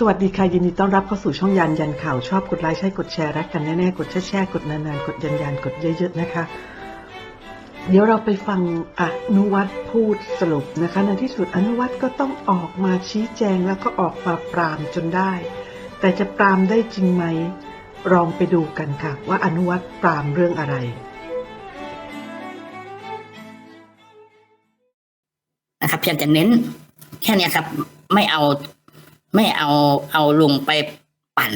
สวัสดีค่ะ ยินดีต้อนรับเข้าสู่ช่องยันยันข่าว ชอบกดไลค์ใช่กดแชร์รักกันแน่ๆ กดแชร์แชร์กดนานๆ กดยันยันกดเยอะๆนะคะ เดี๋ยวเราไปฟังอนุวัตพูดสรุปนะคะ ในที่สุดอนุวัตก็ต้องออกมาชี้แจงแล้วก็ออกมาปรามจนได้ แต่จะปรามได้จริงไหมลองไปดูกันค่ะ ว่าอนุวัตปรามเรื่องอะไรนะครับเพียงแต่เน้นแค่นี้ครับไม่เอา ไม่เอาเอาลุงไปปั่น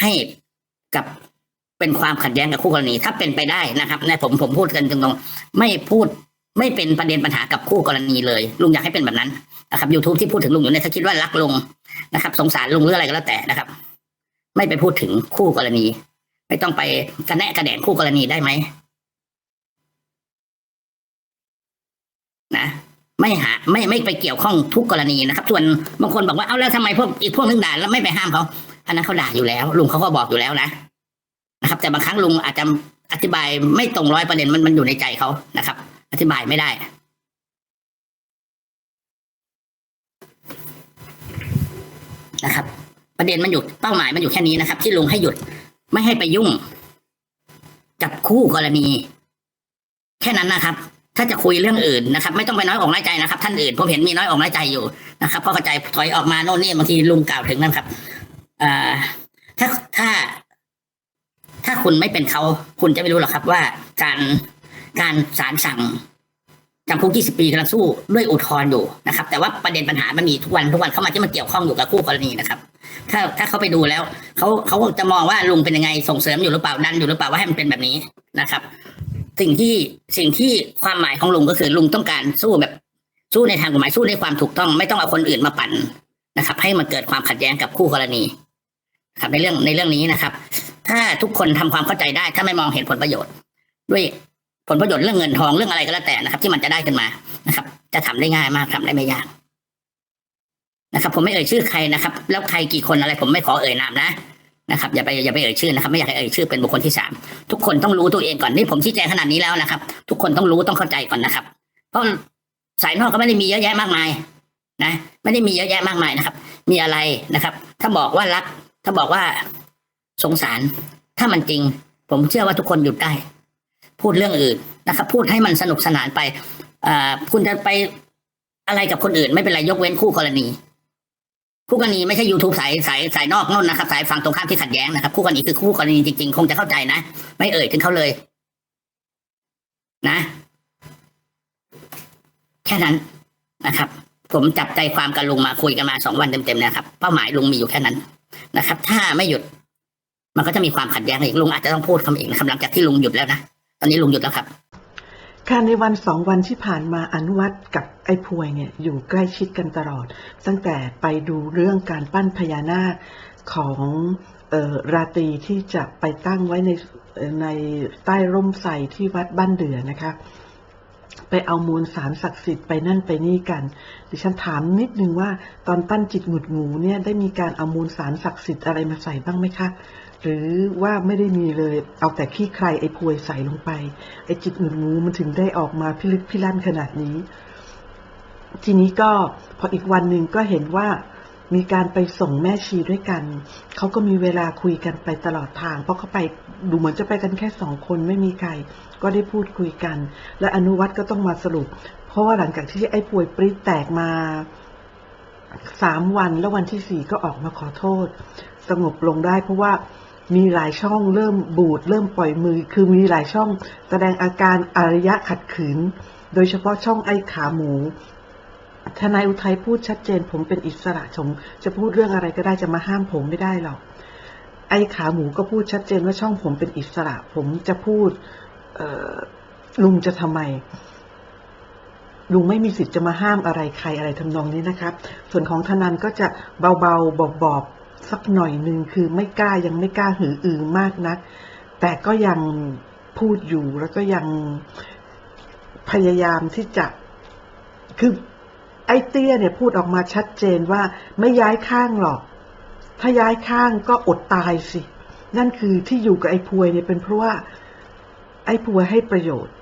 ให้กับเป็นความขัดแย้งกับคู่กรณี ถ้าเป็นไปได้นะครับนะผมผมพูดกันตรงๆไม่พูดไม่เป็นประเด็นปัญหากับคู่กรณีเลย ลุงอยากให้เป็นแบบนั้นนะครับ YouTube ที่พูดถึงลุงอยู่เนี่ยถ้าคิดว่ารักลุงนะครับ สงสารลุงหรืออะไรก็แล้วแต่นะครับ ไม่ไปพูดถึงคู่กรณี ไม่ต้องไปกระแนะกระแดนคู่กรณีได้ไหม ไม่หาไม่ไม่ไปเกี่ยวข้องทุกกรณีนะครับ ส่วนบางคนบอกว่าเอาแล้วทำไมพวกอีกพวกนึงด่าแล้วไม่ไปห้ามเขาอันนั้นเขาด่าอยู่แล้ว ลุงเขาก็บอกอยู่แล้วนะนะครับ แต่บางครั้งลุงอาจจะอธิบายไม่ตรงร้อยประเด็นมันมันอยู่ในใจเขานะครับ อธิบายไม่ได้นะครับ ประเด็นมันอยู่เป้าหมายมันอยู่แค่นี้นะครับ ที่ลุงให้หยุดไม่ให้ไปยุ่ง กับคู่กรณี แค่นั้นนะครับ ถ้าจะคุยเรื่องอื่นนะครับ ไม่ต้องไปน้อยอกน้อยใจนะครับ ท่านอื่นผมเห็นมีน้อยอกน้อยใจอยู่นะครับเพราะเข้าใจถอยออกมาโน่นนี่บางทีลุงกล่าวถึงนั่นครับอ่าถ้าถ้า ถ้าคุณไม่เป็นเขาคุณจะไม่รู้หรอกครับ ว่าการการศาลสั่งจำคุก20 ปีกำลังสู้ด้วยอุทธรณ์อยู่นะครับ แต่ว่าประเด็นปัญหามันมีทุกวันทุกวันเข้ามาที่มันเกี่ยวข้องอยู่กับคู่กรณีนะครับ ถ้าถ้าเขาไปดูแล้วเขาเขาจะมองว่าลุงเป็นยังไงส่งเสริมอยู่หรือเปล่าดันอยู่หรือเปล่าว่าให้มันเป็นแบบนี้นะครับ สิ่งที่สิ่งที่ความหมายของลุงก็คือลุงต้องการสู้แบบสู้ในทางกฎหมายสู้ในความถูกต้อง ไม่ต้องเอาคนอื่นมาปั่นนะครับ ให้มันเกิดความขัดแย้งกับคู่กรณีครับในเรื่องในเรื่องนี้นะครับ ถ้าทุกคนทำความเข้าใจได้ ถ้าไม่มองเห็นผลประโยชน์ ด้วยผลประโยชน์เรื่องเงินทองเรื่องอะไรก็แล้วแต่นะครับ ที่มันจะได้ขึ้นมานะครับ จะทำได้ง่ายมากทำได้ไม่ยากนะครับ ผมไม่เอ่ยชื่อใครนะครับ แล้วใครกี่คนอะไร ผมไม่ขอเอ่ยนามนะ นะครับอย่าไปอย่าไปเอ่ยชื่อนะครับไม่อยากให้เอ่ยชื่อเป็นบุคคลที่สามทุกคนต้องรู้ตัวเองก่อนนี่ผมชี้แจงขนาดนี้แล้วนะครับ ทุกคนต้องรู้ต้องเข้าใจก่อนนะครับ เพราะสายนอกก็ไม่ได้มีเยอะแยะมากมายนะไม่ได้มีเยอะแยะมากมายนะครับ มีอะไรนะครับ ถ้าบอกว่ารัก ถ้าบอกว่าสงสาร ถ้ามันจริง ผมเชื่อว่าทุกคนหยุดได้ พูดเรื่องอื่นนะครับ พูดให้มันสนุกสนานไปอ่าคุณจะไปอะไรกับคนอื่น ไม่เป็นไรยกเว้นคู่กรณี คู่กรณีไม่ใช่ YouTube สายสายสายนอกนู่นนะครับ สายฝั่งตรงข้ามที่ขัดแย้งนะครับ คู่กรณีคือคู่กรณีจริง ๆ คงจะเข้าใจนะ ไม่เอ่ยถึงเขาเลย นะ แค่นั้นนะครับ ผมจับใจความกับลุงมาคุยกันมาสองวันเต็มๆนะครับ เป้าหมายลุงมีอยู่แค่นั้นนะครับ ถ้าไม่หยุด มันก็จะมีความขัดแย้งอีกลุงอาจจะต้องพูดคำเองนะครับหลังจากที่ลุงหยุดแล้วนะตอนนี้ลุงหยุดแล้วครับ ค่ะในวันสองวันที่ผ่านมาอนุวัตกับไอ้พวยเนี่ยอยู่ใกล้ชิดกันตลอด ตั้งแต่ไปดูเรื่องการปั้นพญานาคของออราตรีที่จะไปตั้งไว้ในในใต้ร่มไทรที่วัดบ้านเดือนะคะ ไปเอามูลสารศักดิ์สิทธิ์ไปนั่นไปนี่กัน ดิฉันถามนิดนึงว่าตอนปั้นจิตหงุดหงูเนี่ยได้มีการเอามูลสารศักดิ์สิทธิ์อะไรมาใส่บ้างไหมคะ หรือว่าไม่ได้มีเลยเอาแต่ขี้ใครไอ้พวยใส่ลงไปไอ้จิตหงุดหงูมันถึงได้ออกมาพิลึกพิลั่นขนาดนี้ ทีนี้ก็พออีกวันหนึ่งก็เห็นว่า มีการไปส่งแม่ชีด้วยกัน เขาก็มีเวลาคุยกันไปตลอดทาง เพราะเขาไปดูเหมือนจะไปกันแค่สองคนไม่มีใคร ก็ได้พูดคุยกัน และอนุวัตก็ต้องมาสรุป เพราะว่าหลังจากที่ไอ้ป่วยปริแตกมาสามวันแล้ววันที่สี่ก็ออกมาขอโทษ สงบลงได้เพราะว่ามีหลายช่องเริ่มบูด เริ่มปล่อยมือ คือมีหลายช่อง แสดงอาการอารยะขัดขืน โดยเฉพาะช่องไอ้ขาหมู ทนายอุทัยพูดชัดเจน ผมเป็นอิสระผมจะพูดเรื่องอะไรก็ได้จะมาห้ามผมไม่ได้หรอก ไอ้ขาหมูก็พูดชัดเจนว่าช่องผมเป็นอิสระ ผมจะพูดลุงจะทำไม ลุงไม่มีสิทธิ์จะมาห้ามอะไรใครอะไรทำนองนี้นะครับ ส่วนของธนันก็จะเบาๆบอบๆสักหน่อยหนึ่งคือไม่กล้ายังไม่กล้าหืออือมากนัก แต่ก็ยังพูดอยู่แล้วก็ยังพยายามที่จะคือ ไอ้เตี้ยเนี่ยพูดออกมาชัดเจนว่าไม่ย้ายข้างหรอก ถ้าย้ายข้างก็อดตายสิ นั่นคือที่อยู่กับไอ้พวยเนี่ยเป็นเพราะว่า ไอ้พวยให้ประโยชน์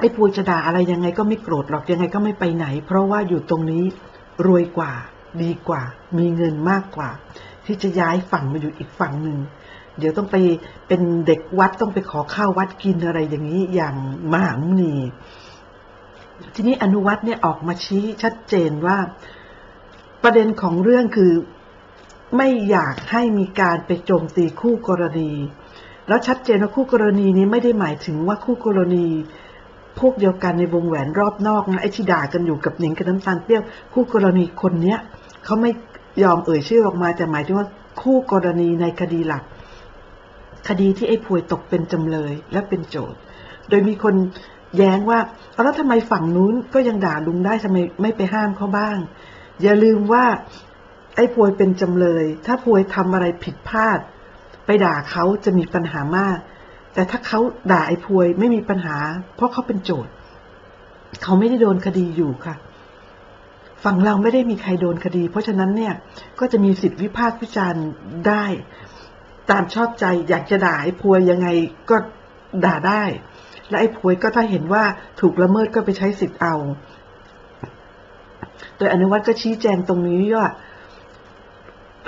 ไอ้พวยจะด่าอะไรยังไงก็ไม่โกรธหรอกยังไงก็ไม่ไปไหน เพราะว่าอยู่ตรงนี้รวยกว่า ดีกว่า มีเงินมากกว่า ที่จะย้ายฝั่งมาอยู่อีกฝั่งหนึ่งเดี๋ยวต้องไปเป็นเด็กวัดต้องไปขอข้าววัดกินอะไรอย่างนี้อย่างมหามุนี ทีนี้อนุวัตเนี่ยออกมาชี้ชัดเจนว่าประเด็นของเรื่องคือไม่อยากให้มีการไปโจมตีคู่กรณี แล้วชัดเจนว่าคู่กรณีนี้ไม่ได้หมายถึงว่าคู่กรณีพวกเดียวกันในวงแหวนรอบนอกนะไอ้ที่ด่ากันอยู่กับหนิงกับน้ำตาลเปรี้ยวคู่กรณีคนเนี้ยเขาไม่ยอมเอ่ยชื่อออกมาแต่หมายถึงว่าคู่กรณีในคดีหลัก คดีที่ไอ้พวยตกเป็นจำเลยและเป็นโจทย์ โดยมีคน แย้งว่าเอาแล้วทำไมฝั่งนู้นก็ยังด่าลุงได้ทำไมไม่ไปห้ามเขาบ้าง อย่าลืมว่า ไอ้พวยเป็นจำเลย ถ้าพวยทำอะไรผิดพลาด ไปด่าเขาจะมีปัญหามาก แต่ถ้าเขาด่าไอ้พวยไม่มีปัญหา เพราะเขาเป็นโจทย์เขาไม่ได้โดนคดีอยู่ค่ะฝั่งเราไม่ได้มีใครโดนคดี เพราะฉะนั้นเนี่ยก็จะมีสิทธิวิพากษ์วิจารณ์ได้ ตามชอบใจอยากจะด่าไอ้พวยยังไงก็ด่าได้ และไอ้พวยก็ถ้าเห็นว่าถูกละเมิดก็ไปใช้สิทธิ์เอา โดยอนุวัตก็ชี้แจงตรงนี้ว่า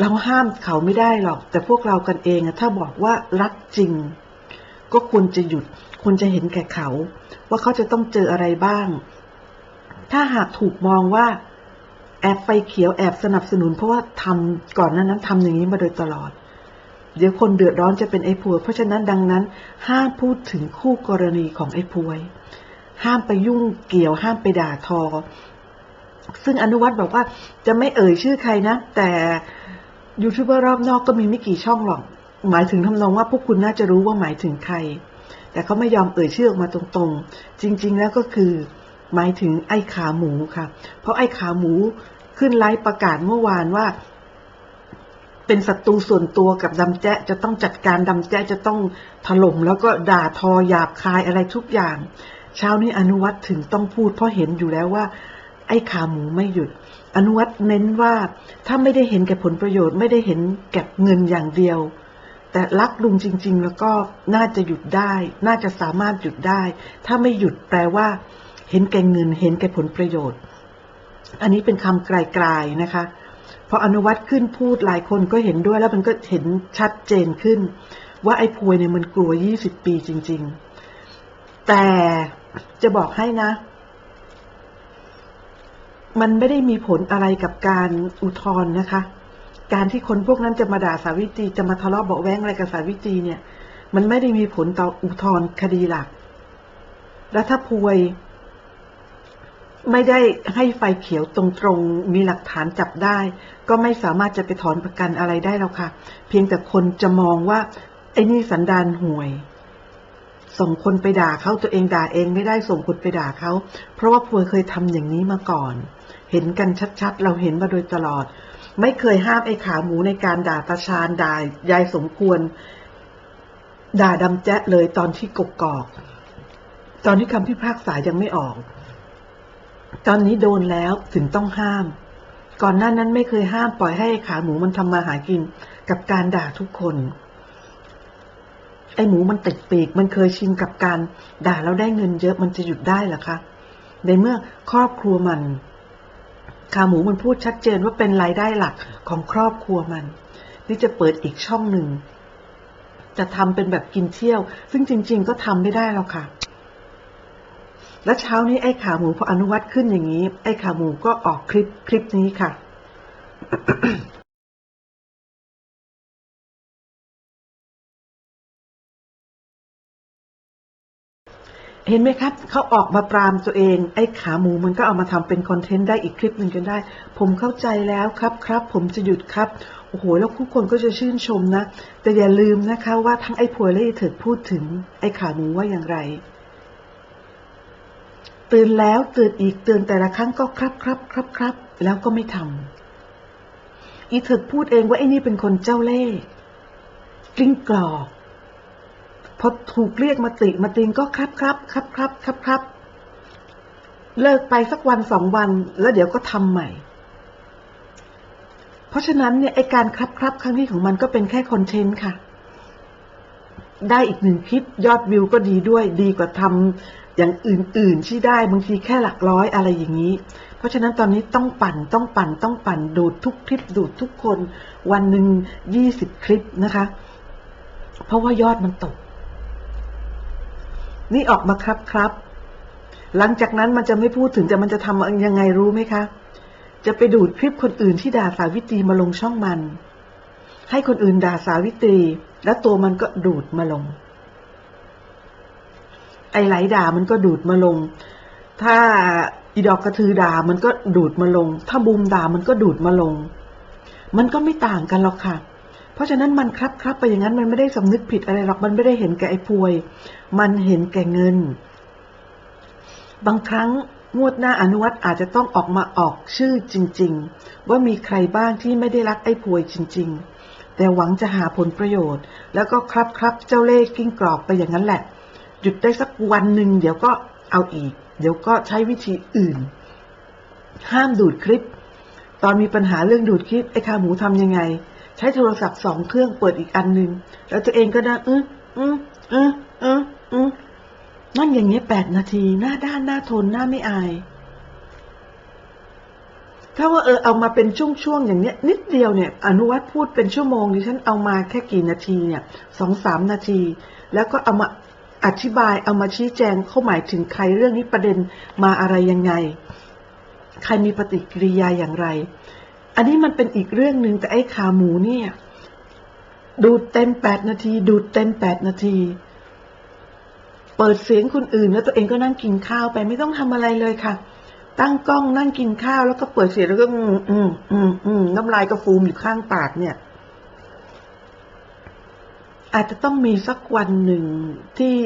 เราห้ามเขาไม่ได้หรอก แต่พวกเรากันเองถ้าบอกว่ารักจริง ก็ควรจะหยุดควรจะเห็นแก่เขา ว่าเขาจะต้องเจออะไรบ้าง ถ้าหากถูกมองว่า แอบไฟเขียวแอบสนับสนุน เพราะว่าทำก่อนหนั้นนั้นทำอย่างนี้มาโดยตลอด เดี๋ยวคนเดือดร้อนจะเป็นไอ้พวย เพราะฉะนั้นดังนั้น ห้ามพูดถึงคู่กรณีของไอ้พวย ห้ามไปยุ่งเกี่ยวห้ามไปด่าทอ ซึ่งอนุวัตบอกว่าจะไม่เอ่ยชื่อใครนะ แต่ยูทูบเบอร์รอบนอกก็มีไม่กี่ช่องหรอก หมายถึงทำนองว่าพวกคุณน่าจะรู้ว่าหมายถึงใคร แต่เขาไม่ยอมเอ่ยชื่อออกมาตรงๆ จริง ๆ แล้วก็คือ หมายถึงไอ้ขาหมูค่ะ เพราะไอ้ขาหมูขึ้นไลฟ์ประกาศเมื่อวานว่า เป็นศัตรูส่วนตัวกับดำแจ๊จะต้องจัดการดำแจ๊จะต้องถล่มแล้วก็ด่าทอหยาบคายอะไรทุกอย่าง เช้านี้อนุวัตถึงต้องพูดเพราะเห็นอยู่แล้วว่า ไอ้ขาหมูไม่หยุด อนุวัตเน้นว่าถ้าไม่ได้เห็นแก่ผลประโยชน์ไม่ได้เห็นแก่เงินอย่างเดียว แต่รักลุงจริง ๆ แล้วก็น่าจะหยุดได้ น่าจะสามารถหยุดได้ ถ้าไม่หยุดแปลว่า เห็นแก่เงินเห็นแก่ผลประโยชน์ อันนี้เป็นคำไกลๆนะคะ พออนุวัตขึ้นพูดหลายคนก็เห็นด้วยแล้วมันก็เห็นชัดเจนขึ้น ว่าไอ้พวยเนี่ยมันกลัว20ปีจริง ๆ แต่จะบอกให้นะ มันไม่ได้มีผลอะไรกับการอุทธรณ์นะคะ การที่คนพวกนั้นจะมาด่าสาวิตรีจะมาทะเลาะเบาแว้งอะไรกับสาวิตรีเนี่ย มันไม่ได้มีผลต่ออุทธรณ์คดีหลัก แล้วถ้าพวย ไม่ได้ให้ไฟเขียวตรงๆ มีหลักฐานจับได้ ก็ไม่สามารถจะไปถอนประกันอะไรได้แล้วค่ะ เพียงแต่คนจะมองว่า ไอ้นี่สันดานห่วย ส่งคนไปด่าเขาตัวเองด่าเองไม่ได้ส่งคนไปด่าเขาเพราะว่าพวยเคยทำอย่างนี้มาก่อน เห็นกันชัดๆ เราเห็นมาโดยตลอด ไม่เคยห้ามไอ้ขาหมูในการด่าตาชาญด่ายายสมควร ด่าดำแจ๊ะเลยตอนที่กกอก ตอนที่คำพิพากษายังไม่ออก ตอนนี้โดนแล้วถึงต้องห้าม ก่อนหน้านั้นไม่เคยห้ามปล่อยให้ขาหมูมันทำมาหากินกับการด่าทุกคน ไอ้หมูมันติดปีกมันเคยชินกับการด่าแล้วได้เงินเยอะมันจะหยุดได้หรอคะในเมื่อครอบครัวมันขาหมูมันพูดชัดเจนว่าเป็นรายได้หลักของครอบครัวมัน นี่จะเปิดอีกช่องหนึ่งจะทำเป็นแบบกินเที่ยว ซึ่งจริง ๆ ก็ทำไม่ได้แล้วค่ะ และเช้านี้ไอ้ขาหมูพออนุวัตขึ้นอย่างนี้ ไอ้ขาหมูก็ออกคลิปคลิปนี้ค่ะ เห็นไหมครับ เขาออกมาปรามตัวเอง ไอ้ขาหมูมันก็เอามาทำเป็นคอนเทนต์ได้อีกคลิปหนึ่งกันได้ ผมเข้าใจแล้วครับครับ ผมจะหยุดครับโอ้โหแล้วผู้คนก็จะชื่นชมนะ แต่อย่าลืมนะคะว่าทั้งไอ้พวและไอ้เถิดพูดถึง ไอ้ขาหมูว่าอย่างไร ตือนแล้วตือนอีกเตือนแต่ละครั้งก็ครับครับครับครับแล้วก็ไม่ทำอีถิดพูดเองว่าไอ้นี่เป็นคนเจ้าเล่ห์กลิ้งกรอกพอถูกเรียกมาติมาติงก็ครับครับครับครับครับครับ เลิกไปสักวันสองวันแล้วเดี๋ยวก็ทำใหม่ เพราะฉะนั้นเนี่ยไอการครับครับครั้งนี้ของมันก็เป็นแค่คอนเทนต์ค่ะ ได้อีกหนึ่งคลิปยอดวิวก็ดีด้วย ดีกว่าท อย่างอื่นๆที่ได้บางทีแค่หลักร้อยอะไรอย่างนี้ เพราะฉะนั้นตอนนี้ต้องปั่นต้องปั่นต้องปั่นดูดทุกคลิปดูดทุกคน วันหนึ่งยี่สิบคลิปนะคะ เพราะว่ายอดมันตก นี่ออกมาครับครับ หลังจากนั้นมันจะไม่พูดถึงแต่มันจะทำยังไงรู้ไหมคะ จะไปดูดคลิปคนอื่นที่ด่าสาวิตรีมาลงช่องมัน ให้คนอื่นด่าสาวิตรี แล้วตัวมันก็ดูดมาลง ไอ้ไหลด่ามันก็ดูดมาลง ถ้าอีดอกกระทือด่ามันก็ดูดมาลง ถ้าบูมด่ามันก็ดูดมาลง มันก็ไม่ต่างกันหรอกค่ะ เพราะฉะนั้นมันครับครับไปอย่างนั้นมันไม่ได้สำนึกผิดอะไรหรอก มันไม่ได้เห็นแก่ไอ้พวย มันเห็นแก่เงิน บางครั้งงวดหน้าอนุวัตอาจจะต้องออกมาออกชื่อจริง ๆ ว่ามีใครบ้างที่ไม่ได้รักไอ้พวยจริง ๆ แต่หวังจะหาผลประโยชน์ แล้วก็ครับครับเจ้าเล่ห์กิ้งกรอกไปอย่างนั้นแหละ หยุดได้สักวันหนึ่งเดี๋ยวก็เอาอีก เดี๋ยวก็ใช้วิธีอื่น ห้ามดูดคลิป ตอนมีปัญหาเรื่องดูดคลิปไอ้ขาหมูทำยังไง ใช้โทรศัพท์สองเครื่องเปิดอีกอันหนึ่งแล้วตัวเองก็ได้อืออืออืออืออือนั่นอย่างเงี้ยแปดนาที หน้าด้านหน้าทนหน้าไม่อาย ถ้าว่าเออเอามาเป็นช่วงๆอย่างเนี้ย นิดเดียวเนี่ย อนุวัตพูดเป็นชั่วโมงดิฉันเอามาแค่กี่นาทีเนี่ยสองสามนาที แล้วก็เอามา อธิบายเอามาชี้แจงเขาหมายถึงใครเรื่องนี้ประเด็นมาอะไรยังไง ใครมีปฏิกิริยาอย่างไร อันนี้มันเป็นอีกเรื่องหนึ่งแต่ไอ้ขาหมูเนี่ย ดูดเต็มแปดนาที ดูดเต็มแปดนาที เปิดเสียงคนอื่นแล้วตัวเองก็นั่งกินข้าวไปไม่ต้องทำอะไรเลยค่ะ ตั้งกล้องนั่งกินข้าวแล้วก็เปิดเสียงแล้วก็อืมอืมอืมอืมน้ำลายก็ฟูมอยู่ข้างปากเนี่ย อาจจะต้องมีสักวันหนึ่งที่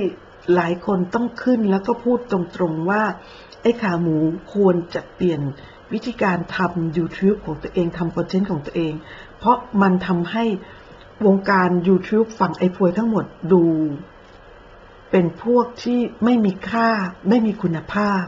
หลายคนต้องขึ้นแล้วก็พูดตรงๆว่า ไอ้ขาหมูควรจะเปลี่ยนวิธีการทำ YouTube ของตัวเองทำคอนเทนต์ของตัวเอง เพราะมันทำให้วงการ YouTube ฝั่งไอ้พวยทั้งหมดดู เป็นพวกที่ไม่มีค่าไม่มีคุณภาพ